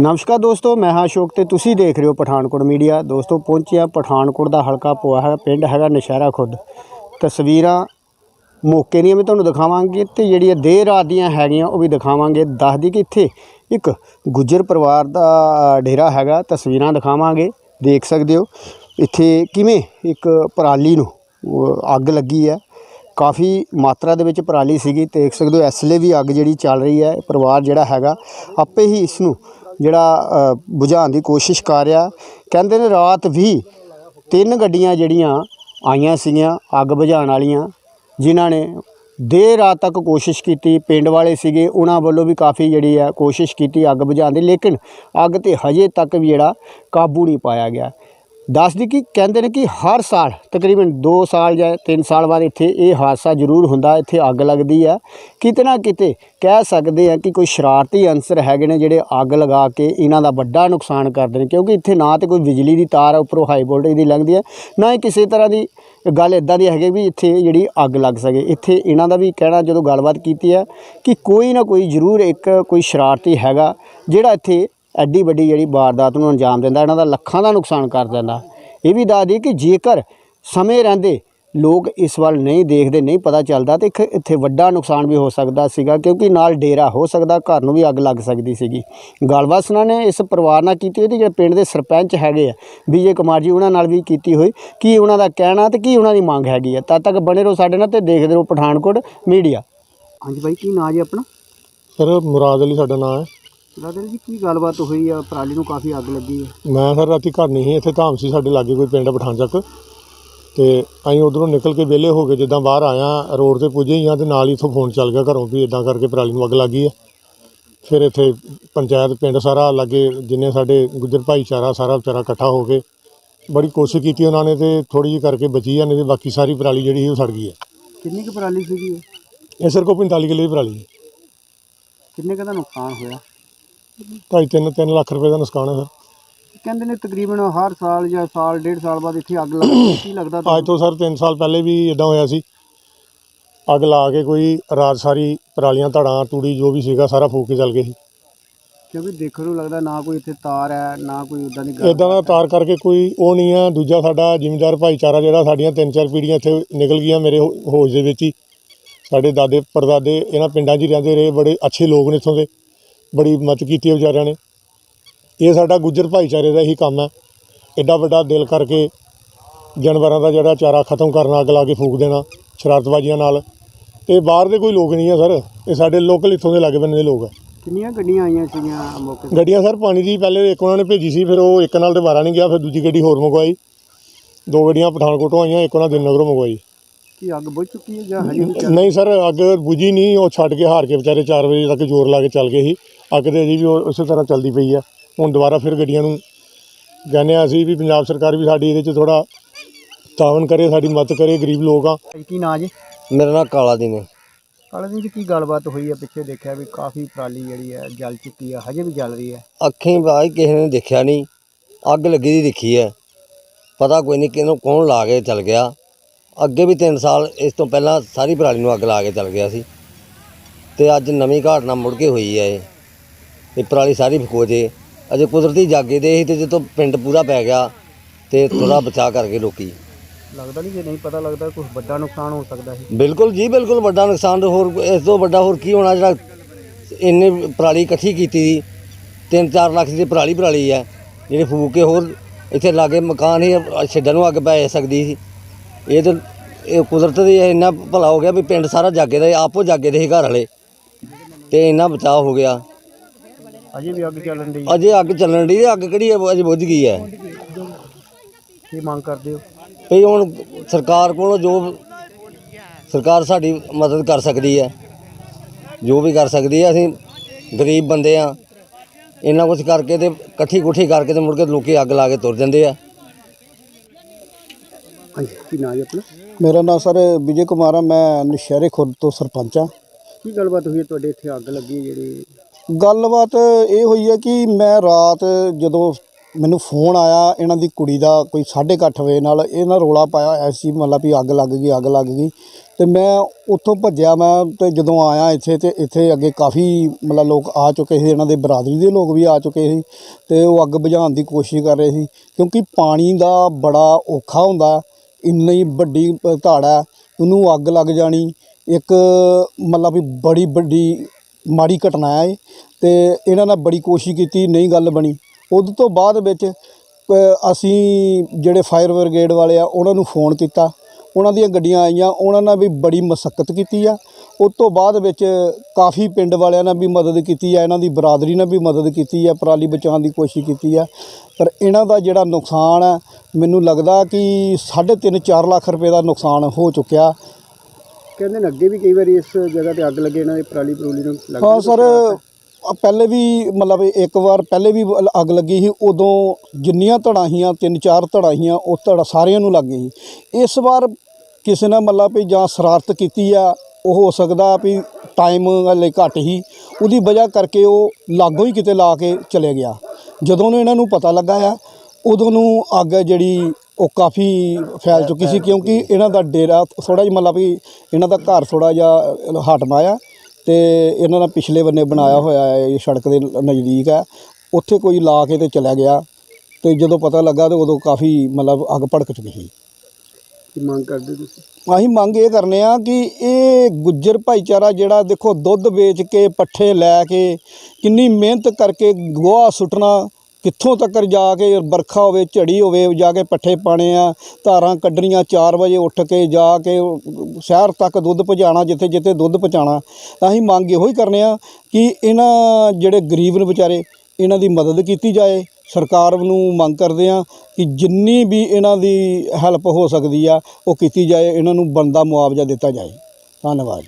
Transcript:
ਨਮਸਕਾਰ ਦੋਸਤੋ, ਮੈਂ ਹਾਂ ਅਸ਼ੋਕ ਤੇ ਤੁਸੀਂ ਦੇਖ ਰਹੇ ਹੋ ਪਠਾਨਕੋਟ ਮੀਡੀਆ। ਦੋਸਤੋ ਪਹੁੰਚਿਆ ਪਠਾਨਕੋਟ ਦਾ ਹਲਕਾ ਪੋਆ ਹੈ ਪਿੰਡ ਹੈਗਾ ਨਸ਼ਹਿਰਾ ਖੁਦ। ਤਸਵੀਰਾਂ ਮੌਕੇ ਦੀਆਂ ਵੀ ਤੁਹਾਨੂੰ ਦਿਖਾਵਾਂਗੇ ਤੇ ਜਿਹੜੀਆਂ ਦੇਰ ਰਾਤ ਦੀਆਂ ਹੈਗੀਆਂ, ਉਹ ਵੀ ਦਿਖਾਵਾਂਗੇ। ਦੱਸਦੀ ਕਿ ਇੱਥੇ ਇੱਕ ਗੁੱਜਰ ਪਰਿਵਾਰ ਦਾ ਡੇਰਾ ਹੈਗਾ, ਤਸਵੀਰਾਂ ਦਿਖਾਵਾਂਗੇ। ਦੇਖ ਸਕਦੇ ਹੋ, ਇੱਥੇ ਕਿਵੇਂ ਇੱਕ ਪਰਾਲੀ ਨੂੰ ਅੱਗ ਲੱਗੀ ਹੈ। ਕਾਫੀ ਮਾਤਰਾ ਦੇ ਵਿੱਚ ਪਰਾਲੀ ਸੀਗੀ, ਦੇਖ ਸਕਦੇ ਹੋ, ਇਸ ਲਈ ਵੀ ਅੱਗ ਜਿਹੜੀ ਚੱਲ ਰਹੀ ਹੈ। ਪਰਿਵਾਰ ਜਿਹੜਾ ਹੈਗਾ, ਆਪੇ ਹੀ ਇਸ ਨੂੰ ਜਿਹੜਾ ਬੁਝਾਉਣ ਦੀ ਕੋਸ਼ਿਸ਼ ਕਰ ਰਿਹਾ। ਕਹਿੰਦੇ ਨੇ ਰਾਤ ਵੀ ਤਿੰਨ ਗੱਡੀਆਂ ਜਿਹੜੀਆਂ ਆਈਆਂ ਸੀਗੀਆਂ ਅੱਗ ਬੁਝਾਉਣ ਵਾਲੀਆਂ, ਜਿਨ੍ਹਾਂ ਨੇ ਦੇਰ ਰਾਤ ਤੱਕ ਕੋਸ਼ਿਸ਼ ਕੀਤੀ। ਪਿੰਡ ਵਾਲੇ ਸੀਗੇ, ਉਹਨਾਂ ਵੱਲੋਂ ਵੀ ਕਾਫੀ ਜਿਹੜੀ ਹੈ ਕੋਸ਼ਿਸ਼ ਕੀਤੀ ਅੱਗ ਬੁਝਾਉਣ ਦੀ, ਲੇਕਿਨ ਅੱਗ ਤੇ ਹਜੇ ਤੱਕ ਵੀ ਜਿਹੜਾ ਕਾਬੂ ਨਹੀਂ ਪਾਇਆ ਗਿਆ। ਦੱਸਦੀ ਕਿ ਕਹਿੰਦੇ ਨੇ ਕਿ ਹਰ ਸਾਲ, ਤਕਰੀਬਨ 2 ਸਾਲ ਜਾਂ 3 ਸਾਲ ਬਾਅਦ ਇੱਥੇ ਇਹ ਹਾਦਸਾ ਜ਼ਰੂਰ ਹੁੰਦਾ, ਇੱਥੇ ਅੱਗ ਲੱਗਦੀ ਆ। ਕਿਤੇ ਨਾ ਕਿਤੇ ਕਹਿ ਸਕਦੇ ਆ ਕਿ ਕੋਈ ਸ਼ਰਾਰਤੀ ਅੰਸਰ ਹੈਗੇ ਨੇ ਜਿਹੜੇ ਅੱਗ ਲਗਾ ਕੇ ਇਹਨਾਂ ਦਾ ਵੱਡਾ ਨੁਕਸਾਨ ਕਰਦੇ ਨੇ, ਕਿਉਂਕਿ ਇੱਥੇ ਨਾ ਤੇ ਕੋਈ ਬਿਜਲੀ ਦੀ ਤਾਰ ਆ ਉੱਪਰੋਂ ਹਾਈ ਵੋਲਟੇਜ ਦੀ ਲੰਘਦੀ ਹੈ ਨਾ ਹੀ ਕਿਸੇ ਤਰ੍ਹਾਂ ਦੀ ਗੱਲ ਇਦਾਂ ਦੀ ਹੈਗੀ ਵੀ ਇੱਥੇ ਜਿਹੜੀ ਅੱਗ ਲੱਗ ਸਕੇ। ਇੱਥੇ ਇਹਨਾਂ ਦਾ ਵੀ ਕਹਿਣਾ ਜਦੋਂ ਗੱਲਬਾਤ ਕੀਤੀ ਹੈ ਕਿ ਕੋਈ ਨਾ ਕੋਈ ਜ਼ਰੂਰ ਇੱਕ ਕੋਈ ਸ਼ਰਾਰਤੀ ਹੈਗਾ ਜਿਹੜਾ ਇੱਥੇ ਐਡੀ ਵੱਡੀ ਜਿਹੜੀ ਵਾਰਦਾਤ ਨੂੰ ਅੰਜਾਮ ਦਿੰਦਾ ਇਹਨਾਂ ਦਾ ਲੱਖਾਂ ਦਾ ਨੁਕਸਾਨ ਕਰ ਦਿੰਦਾ। ਇਹ ਵੀ ਦੱਸ ਦਈਏ ਕਿ ਜੇਕਰ ਸਮੇਂ ਰਹਿੰਦੇ ਲੋਕ ਇਸ ਵੱਲ ਨਹੀਂ ਦੇਖਦੇ ਨਹੀਂ ਪਤਾ ਚੱਲਦਾ ਤੇ ਇੱਕ ਇੱਥੇ ਵੱਡਾ ਨੁਕਸਾਨ ਵੀ ਹੋ ਸਕਦਾ ਸੀਗਾ ਕਿਉਂਕਿ ਨਾਲ ਡੇਰਾ ਹੋ ਸਕਦਾ ਘਰ ਨੂੰ ਵੀ ਅੱਗ ਲੱਗ ਸਕਦੀ ਸੀਗੀ। ਗੱਲਬਾਤ ਸੁਣਾ ਨੇ ਇਸ ਪਰਿਵਾਰ ਨਾਲ ਕੀਤੀ ਹੋਈ ਤੇ ਜਿਹੜੇ ਪਿੰਡ ਦੇ ਸਰਪੰਚ ਹੈਗੇ ਆ ਵਿਜੇ ਕੁਮਾਰ ਜੀ ਉਹਨਾਂ ਨਾਲ ਵੀ ਕੀਤੀ ਹੋਈ। ਕੀ ਉਹਨਾਂ ਦਾ ਕਹਿਣਾ ਤੇ ਕੀ ਉਹਨਾਂ ਦੀ ਮੰਗ ਹੈਗੀ ਆ? ਤਦ ਤੱਕ ਬਣੇ ਰਹੋ ਸਾਡੇ ਨਾਲ ਤੇ ਦੇਖਦੇ ਰਹੋ ਪਠਾਨਕੋਟ ਮੀਡੀਆ। ਹਾਂਜੀ ਬਾਈ ਕੀ ਨਾਂ ਜੀ ਆਪਣਾ? ਸਰ ਮੁਰਾਦ ਅਲੀ ਸਾਡਾ ਨਾਮ ਹੈ। ਦਾਦਰ ਜੀ ਕੀ ਗੱਲਬਾਤ ਹੋਈ ਆ? ਪਰਾਲੀ ਨੂੰ ਕਾਫੀ ਅੱਗ ਲੱਗੀ ਹੈ ਮੈਂ ਸਰ ਰਾਤੀ ਘਰ ਨਹੀਂ ਸੀ ਇੱਥੇ ਧਾਮ ਸੀ ਸਾਡੇ ਲਾਗੇ ਕੋਈ ਪਿੰਡ ਪਠਾਨ ਚੱਕ ਤੇ ਅਸੀਂ ਉਧਰੋਂ ਨਿਕਲ ਕੇ ਵਿਹਲੇ ਹੋ ਗਏ ਜਿੱਦਾਂ ਬਾਹਰ ਆਇਆ ਰੋਡ ਤੇ ਪੁੱਜੇ ਹੀ ਆ ਤੇ ਨਾਲ ਹੀ ਇੱਥੋਂ ਫੋਨ ਚੱਲ ਗਿਆ ਘਰੋਂ ਵੀ ਇਦਾਂ ਕਰਕੇ ਪਰਾਲੀ ਨੂੰ ਅੱਗ ਲੱਗ ਹੈ ਫਿਰ ਇੱਥੇ ਪੰਚਾਇਤ ਪਿੰਡ ਸਾਰਾ ਲਾਗੇ ਜਿੰਨੇ ਸਾਡੇ ਗੁੱਜਰ ਭਾਈਚਾਰਾ ਸਾਰਾ ਵਿਚਾਰਾ ਇਕੱਠਾ ਹੋ ਕੇ ਬੜੀ ਕੋਸ਼ਿਸ਼ ਕੀਤੀ ਉਹਨਾਂ ਨੇ ਤੇ ਥੋੜੀ ਜਿਹੀ ਕਰਕੇ ਬਚੀ ਆ ਨਹੀਂ ਤੇ ਬਾਕੀ ਸਾਰੀ ਪਰਾਲੀ ਜਿਹੜੀ ਸੀ ਉਹ ਸੜ ਗਈ ਹੈ ਕਿੰਨੀ ਕੁ ਪਰਾਲੀ ਸੀਗੀ ਇਹ? ਇਹ ਸਰ ਕੋ 45 ਕਿੱਲੇ ਦੀ ਪਰਾਲੀ। ਹੈ ਕਿੰਨੇ ਕੁ ਦਾ ਨੁਕਸਾਨ ਹੋਇਆ? ਢਾਈ ਤਿੰਨ ਤਿੰਨ ਲੱਖ ਰੁਪਏ ਦਾ ਨੁਕਸਾਨ ਹੈ ਸਰ ਕਹਿੰਦੇ ਨੇ ਤਕਰੀਬਨ ਹਰ ਸਾਲ ਜਾਂ ਸਾਲ ਡੇਢ ਸਾਲ ਬਾਅਦ ਇੱਥੇ ਅੱਗ ਲੱਗਦੀ ਹੈ। ਕੀ ਲੱਗਦਾ ਅੱਜ ਤੋਂ ਸਰ 3 ਸਾਲ ਪਹਿਲੇ ਵੀ ਇਦਾਂ ਹੋਇਆ ਸੀ। ਅੱਗ ਲਾ ਕੇ ਕੋਈ ਰਾਤ ਸਾਰੀ ਪਰਾਲੀਆਂ ਧੜਾਂ ਤੂੜੀ ਜੋ ਵੀ ਸੀਗਾ ਸਾਰਾ ਫੂਕ ਕੇ ਚੱਲ ਗਏ ਸੀ। ਕਿਉਂਕਿ ਦੇਖਣ ਨੂੰ ਲੱਗਦਾ ਨਾ ਕੋਈ ਇੱਥੇ ਤਾਰ ਹੈ ਨਾ ਕੋਈ ਉਦਾਂ ਦੀ ਗੱਲ ਇਦਾਂ ਦਾ ਤਾਰ ਕਰਕੇ ਕੋਈ ਉਹ ਨਹੀਂ ਆ ਦੂਜਾ ਸਾਡਾ ਜ਼ਿਮੀਂਦਾਰ ਭਾਈਚਾਰਾ ਜਿਹੜਾ ਸਾਡੀਆਂ ਤਿੰਨ ਚਾਰ ਪੀੜ੍ਹੀਆਂ ਇੱਥੇ ਨਿਕਲ ਗਈਆਂ ਮੇਰੇ ਹੋ- ਹੋਸ਼ ਦੇ ਵਿੱਚ ਹੀ। ਸਾਡੇ ਦਾਦੇ ਪਰਦਾਦੇ ਇਹਨਾਂ ਪਿੰਡਾਂ 'ਚ ਹੀ ਰਹਿੰਦੇ ਰਹੇ। ਬੜੇ ਅੱਛੇ ਲੋਕ ਨੇ ਇੱਥੋਂ ਦੇ। ਬੜੀ ਮਦਦ ਕੀਤੀ ਹੈ ਵਿਚਾਰਿਆਂ ਨੇ। ਇਹ ਸਾਡਾ ਗੁੱਜਰ ਭਾਈਚਾਰੇ ਦਾ ਹੀ ਕੰਮ ਹੈ। ਐਡਾ ਵੱਡਾ ਦਿਲ ਕਰਕੇ ਜਾਨਵਰਾਂ ਦਾ ਜਿਹੜਾ ਚਾਰਾ ਖਤਮ ਕਰਨਾ ਅੱਗ ਲਾ ਕੇ ਫੂਕ ਦੇਣਾ ਸ਼ਰਾਰਤਬਾਜ਼ੀਆਂ ਨਾਲ। ਇਹ ਬਾਹਰ ਦੇ ਕੋਈ ਲੋਕ ਨਹੀਂ ਆ ਸਰ। ਇਹ ਸਾਡੇ ਲੋਕਲ ਇੱਥੋਂ ਦੇ ਲਾਗੇ ਬੰਨੇ ਦੇ ਲੋਕ ਆ। ਕਿੰਨੀਆਂ ਗੱਡੀਆਂ ਆਈਆਂ ਸੀਗੀਆਂ ਮੌਕੇ ਗੱਡੀਆਂ ਸਰ ਪਾਣੀ ਦੀ ਪਹਿਲੇ ਇੱਕ ਉਹਨਾਂ ਨੇ ਭੇਜੀ ਸੀ ਫਿਰ ਉਹ ਇੱਕ ਨਾਲ ਵਾਰਾ ਨਹੀਂ ਗਿਆ ਫਿਰ ਦੂਜੀ ਗੱਡੀ ਹੋਰ ਮੰਗਵਾਈ। ਦੋ ਗੱਡੀਆਂ ਪਠਾਨਕੋਟੋਂ ਆਈਆਂ ਇੱਕ ਉਹਨਾਂ ਦਿਨਨਗਰੋਂ ਮੰਗਵਾਈ। ਕੀ ਅੱਗ ਬੁਝ ਚੁੱਕੀ ਹੈ ਜਾਂ ਹਜੇ ਵੀ ਚੱਲ ਨਹੀਂ ਸਰ ਅੱਗ ਬੁਝੀ ਨਹੀਂ ਉਹ ਛੱਡ ਕੇ ਹਾਰ ਕੇ ਵਿਚਾਰੇ 4 ਵਜੇ ਤੱਕ ਜ਼ੋਰ ਲਾ ਕੇ ਚੱਲ ਗਏ ਸੀ। ਅੱਗ ਤੇ ਅਜੇ ਵੀ ਉਹ ਉਸੇ ਤਰ੍ਹਾਂ ਚੱਲਦੀ ਪਈ ਆ। ਹੁਣ ਦੁਬਾਰਾ ਫਿਰ ਗੱਡੀਆਂ ਨੂੰ ਕਹਿੰਦੇ ਆ ਅਸੀਂ ਵੀ ਪੰਜਾਬ ਸਰਕਾਰ ਵੀ ਸਾਡੀ ਇਹਦੇ 'ਚ ਥੋੜਾ ਤਾਵਨ ਕਰੇ ਸਾਡੀ ਮਦਦ ਕਰੇ ਗਰੀਬ ਲੋਕ ਆ। ਕੀ ਨਾਂ ਜੀ? ਮੇਰਾ ਨਾਮ ਕਾਲਾ ਦਿਨ ਹੈ। ਕਾਲੇ ਦਿਨ ਜੀ ਕੀ ਗੱਲਬਾਤ ਹੋਈ ਹੈ ਪਿੱਛੇ ਦੇਖਿਆ ਵੀ ਕਾਫੀ ਪਰਾਲੀ ਜਿਹੜੀ ਹੈ ਜਲ ਚੁੱਕੀ ਹੈ ਹਜੇ ਵੀ ਜਲ ਰਹੀ ਹੈ ਅੱਖੀਂ ਬਾਈ ਕਿਸੇ ਨੇ ਦੇਖਿਆ ਨਹੀਂ। ਅੱਗ ਲੱਗੀ ਦੀ ਦਿਖੀ ਹੈ। ਪਤਾ ਕੋਈ ਨਹੀਂ ਕਿਹਨੂੰ ਕੌਣ ਲਾ ਕੇ ਚਲ ਗਿਆ। ਅੱਗੇ ਵੀ 3 ਸਾਲ ਇਸ ਤੋਂ ਪਹਿਲਾਂ ਸਾਰੀ ਪਰਾਲੀ ਨੂੰ ਅੱਗ ਲਾ ਕੇ ਚਲ ਗਿਆ ਸੀ। ਤੇ ਅੱਜ ਨਵੀਂ ਘਟਨਾ ਮੁੜ ਕੇ ਹੋਈ ਹੈ ਇਹ। ਇਹ ਪਰਾਲੀ ਸਾਰੀ ਫਕੋ ਜੇ। ਅਜੇ ਕੁਦਰਤੀ ਜਾਗੇ ਦੇ ਸੀ ਤੇ ਜਦੋਂ ਪਿੰਡ ਪੂਰਾ ਪੈ ਗਿਆ ਤੇ ਥੋੜਾ ਬਚਾ ਕਰਕੇ ਲੋਕੀ ਲੱਗਦਾ ਨਹੀਂ ਜੇ ਨਹੀਂ ਪਤਾ ਲੱਗਦਾ ਕੁਝ ਵੱਡਾ ਨੁਕਸਾਨ ਹੋ ਸਕਦਾ ਹੈ ਬਿਲਕੁਲ ਜੀ ਬਿਲਕੁਲ ਵੱਡਾ ਨੁਕਸਾਨ ਹੋਰ ਇਸ ਤੋਂ ਵੱਡਾ ਹੋਰ ਕੀ ਹੋਣਾ ਜਿਹੜਾ ਇੰਨੇ ਪਰਾਲੀ ਇਕੱਠੀ ਕੀਤੀ ਦੀ 3-4 ਲੱਖ ਦੀ ਪਰਾਲੀ ਪਰਾਲੀ ਹੈ। ਜਿਹੜੇ ਫੂਕ ਕੇ ਹੋਰ ਇੱਥੇ ਲਾਗੇ ਮਕਾਨ ਹੀ ਛੱਡਣ ਨੂੰ ਅੱਗ ਪੈ ਸਕਦੀ ਸੀ। ਇਹ ਤਾਂ ਇਹ ਕੁਦਰਤ ਦੀ ਇੰਨਾ ਭਲਾ ਹੋ ਗਿਆ ਵੀ ਪਿੰਡ ਸਾਰਾ ਜਾਗੇ ਦਾ ਆਪੋ ਜਾਗੇ ਦੇ ਸੀ ਘਰ ਵਾਲੇ। ਤੇ ਇੰਨਾ ਬਚਾਅ ਹੋ ਗਿਆ। ਅਜੇ ਵੀ ਅੱਗ ਚੱਲਣ ਦੀ ਅਜੇ ਅੱਗ ਚੱਲਣ ਦੀ ਅੱਗ ਕਿਹੜੀ ਹੈ ਅਜੇ ਬੁੱਝ ਗਈ ਹੈ। ਕੀ ਮੰਗ ਕਰਦੇ ਹੋ? ਵੀ ਹੁਣ ਸਰਕਾਰ ਕੋਲੋਂ ਜੋ ਸਰਕਾਰ ਸਾਡੀ ਮਦਦ ਕਰ ਸਕਦੀ ਹੈ ਜੋ ਵੀ ਕਰ ਸਕਦੀ ਹੈ ਅਸੀਂ ਗਰੀਬ ਬੰਦੇ ਆ ਇੰਨਾ ਕੁਝ ਕਰਕੇ ਤੇ ਇਕੱਠੀ ਕੁੱਠੀ ਕਰਕੇ ਤੇ ਮੁੜ ਕੇ ਲੋਕੀ ਅੱਗ ਲਾ ਕੇ ਤੁਰ ਜਾਂਦੇ ਆ। ਹਾਂਜੀ ਕੀ ਨਾਂ ਜੀ ਆਪਣਾ? ਮੇਰਾ ਨਾਮ ਸਰ ਵਿਜੇ ਕੁਮਾਰ ਆ ਮੈਂ ਨਸ਼ਹਿਰੇ ਖੁਰਦ ਤੋਂ ਸਰਪੰਚ ਆ। ਕੀ ਗੱਲਬਾਤ ਹੋਈ ਹੈ ਤੁਹਾਡੇ ਇੱਥੇ? ਅੱਗ ਲੱਗੀ ਹੈ ਜਿਹੜੀ? ਗੱਲਬਾਤ ਇਹ ਹੋਈ ਹੈ ਕਿ ਮੈਂ ਰਾਤ ਜਦੋਂ ਮੈਨੂੰ ਫੋਨ ਆਇਆ ਇਹਨਾਂ ਦੀ ਕੁੜੀ ਦਾ ਕੋਈ 8:30 ਵਜੇ ਨਾਲ ਇਹਨਾਂ ਰੋਲਾ ਪਾਇਆ ਐਸੀ ਮਤਲਬ ਵੀ ਅੱਗ ਲੱਗ ਗਈ ਅੱਗ ਲੱਗ ਗਈ। ਤੇ ਮੈਂ ਉੱਥੋਂ ਭੱਜਿਆ ਮੈਂ ਤੇ ਜਦੋਂ ਆਇਆ ਇੱਥੇ ਤੇ ਇੱਥੇ ਅੱਗੇ ਕਾਫੀ ਮਤਲਬ ਲੋਕ ਆ ਚੁੱਕੇ ਸੀ ਇਹਨਾਂ ਦੇ ਬਰਾਦਰੀ ਦੇ ਲੋਕ ਵੀ ਆ ਚੁੱਕੇ ਸੀ ਤੇ ਉਹ ਅੱਗ ਬੁਝਾਉਣ ਦੀ ਕੋਸ਼ਿਸ਼ ਕਰ ਰਹੇ ਸੀ ਕਿਉਂਕਿ ਪਾਣੀ ਦਾ ਬੜਾ ਔਖਾ ਹੁੰਦਾ। ਇੰਨੀ ਵੱਡੀ ਪ- ਧਾੜ ਹੈ, ਉਹਨੂੰ ਅੱਗ ਲੱਗ ਜਾਣੀ। ਇੱਕ ਮਤਲਬ ਵੀ ਬੜੀ ਵੱਡੀ, ਮਾੜੀ ਘਟਨਾ ਹੈ ਇਹ ਅਤੇ ਇਹਨਾਂ ਨੇ ਬੜੀ ਕੋਸ਼ਿਸ਼ ਕੀਤੀ, ਨਹੀਂ ਗੱਲ ਬਣੀ। ਉਦੋਂ ਤੋਂ ਬਾਅਦ ਵਿੱਚ ਅਸੀਂ ਜਿਹੜੇ ਫਾਇਰ ਬ੍ਰਿਗੇਡ ਵਾਲੇ ਆ, ਉਹਨਾਂ ਨੂੰ ਫੋਨ ਕੀਤਾ। ਉਹਨਾਂ ਦੀਆਂ ਗੱਡੀਆਂ ਆਈਆਂ, ਉਹਨਾਂ ਨੇ ਵੀ ਬੜੀ ਮਸ਼ੱਕਤ ਕੀਤੀ ਆ। ਉਸ ਤੋਂ ਬਾਅਦ ਵਿੱਚ ਕਾਫੀ ਪਿੰਡ ਵਾਲਿਆਂ ਨੇ ਵੀ ਮਦਦ ਕੀਤੀ ਆ ਇਹਨਾਂ ਦੀ ਬਰਾਦਰੀ ਨੇ ਵੀ ਮਦਦ ਕੀਤੀ ਆ ਪਰਾਲੀ ਬਚਾਉਣ ਦੀ ਕੋਸ਼ਿਸ਼ ਕੀਤੀ ਆ। ਪਰ ਇਹਨਾਂ ਦਾ ਜਿਹੜਾ ਨੁਕਸਾਨ ਹੈ ਮੈਨੂੰ ਲੱਗਦਾ ਕਿ 3.5 4 ਲੱਖ ਰੁਪਏ ਦਾ ਨੁਕਸਾਨ ਹੋ ਚੁੱਕਿਆ। ਕਹਿੰਦੇ ਨੇ ਅੱਗੇ ਵੀ ਕਈ ਵਾਰੀ ਇਸ ਜਗ੍ਹਾ ਤੇ ਅੱਗ ਲੱਗੇ ਇਹਨਾਂ ਦੇ ਪਰਾਲੀ ਪਰੂਲੀ ਨੂੰ ਲੱਗ ਹਾਂ ਸਰ ਪਹਿਲੇ ਵੀ ਮਤਲਬ ਇੱਕ ਵਾਰ ਪਹਿਲੇ ਵੀ ਅੱਗ ਲੱਗੀ ਸੀ ਉਦੋਂ ਜਿੰਨੀਆਂ ਧੜਾਂ ਸੀਆਂ ਤਿੰਨ ਚਾਰ ਧੜਾਂ ਸੀਆਂ ਉਹ ਧੜਾ ਸਾਰਿਆਂ ਨੂੰ ਲੱਗ ਗਈ ਇਸ ਵਾਰ ਕਿਸੇ ਨੇ ਮਤਲਬ ਵੀ ਜਾਂ ਸ਼ਰਾਰਤ ਕੀਤੀ ਆ ਉਹ ਹੋ ਸਕਦਾ ਵੀ ਟਾਈਮ ਲਈ ਘੱਟ ਹੀ, ਉਹਦੀ ਵਜ੍ਹਾ ਕਰਕੇ ਉਹ ਲਾਗੋਂ ਹੀ ਕਿਤੇ ਲਾ ਕੇ ਚਲੇ ਗਿਆ। ਜਦੋਂ ਨੂੰ ਇਹਨਾਂ ਨੂੰ ਪਤਾ ਲੱਗਾ ਆ, ਉਦੋਂ ਨੂੰ ਅੱਗ ਜਿਹੜੀ ਉਹ ਕਾਫੀ ਫੈਲ ਚੁੱਕੀ ਸੀ, ਕਿਉਂਕਿ ਇਹਨਾਂ ਦਾ ਡੇਰਾ ਥੋੜਾ ਜਿਹਾ ਮਤਲਬ ਵੀ ਇਹਨਾਂ ਦਾ ਘਰ ਥੋੜਾ ਜਿਹਾ ਹਟਮਾ ਆ ਤੇ ਇਹਨਾਂ ਦਾ ਪਿਛਲੇ ਬੰਨੇ ਬਣਾਇਆ ਹੋਇਆ ਹੈ, ਇਹ ਸੜਕ ਦੇ ਨਜ਼ਦੀਕ ਹੈ। ਉੱਥੇ ਕੋਈ ਲਾ ਕੇ ਤੇ ਚਲਾ ਗਿਆ ਤੇ ਜਦੋਂ ਪਤਾ ਲੱਗਾ ਤੇ ਉਦੋਂ ਕਾਫੀ ਮਤਲਬ ਅੱਗ ਭੜਕ ਚੁੱਕੀ ਸੀ। ਕੀ ਮੰਗ ਕਰਦੇ ਤੁਸੀਂ? ਅਸੀਂ ਮੰਗ ਇਹ ਕਰਨੇ ਆ ਕਿ ਇਹ ਗੁੱਜਰ ਭਾਈਚਾਰਾ ਜਿਹੜਾ, ਦੇਖੋ ਦੁੱਧ ਵੇਚ ਕੇ, ਪੱਠੇ ਲੈ ਕੇ, ਕਿੰਨੀ ਮਿਹਨਤ ਕਰਕੇ ਗੋਹਾ ਸੁੱਟਣਾ, ਕਿੱਥੋਂ ਤੱਕ ਜਾ ਕੇ ਬਰਖਾ ਹੋਵੇ, ਝੜੀ ਹੋਵੇ, ਜਾ ਕੇ ਪੱਠੇ ਪਾਣੇ ਆ, ਧਾਰਾਂ ਕੱਢਣੀਆਂ 4 ਵਜੇ ਉੱਠ ਕੇ ਜਾ ਕੇ, ਸ਼ਹਿਰ ਤੱਕ ਦੁੱਧ ਪਹੁੰਚਾਉਣਾ, ਜਿੱਥੇ ਜਿੱਥੇ ਦੁੱਧ ਪਹੁੰਚਾਉਣਾ ਅਸੀਂ ਮੰਗ ਇਹੋ ਹੀ ਕਰਨੇ ਆ ਕਿ ਇਹਨਾਂ ਜਿਹੜੇ ਗਰੀਬ ਨੇ ਵਿਚਾਰੇ, ਇਹਨਾਂ ਦੀ ਮਦਦ ਕੀਤੀ ਜਾਏ। ਸਰਕਾਰ ਨੂੰ ਮੰਗ ਕਰਦੇ ਆ ਕਿ ਜਿੰਨੀ ਵੀ ਇਹਨਾਂ ਦੀ ਹੈਲਪ ਹੋ ਸਕਦੀ ਆ, ਉਹ ਕੀਤੀ ਜਾਏ, ਇਹਨਾਂ ਨੂੰ ਬਣਦਾ ਮੁਆਵਜ਼ਾ ਦਿੱਤਾ ਜਾਏ। ਧੰਨਵਾਦ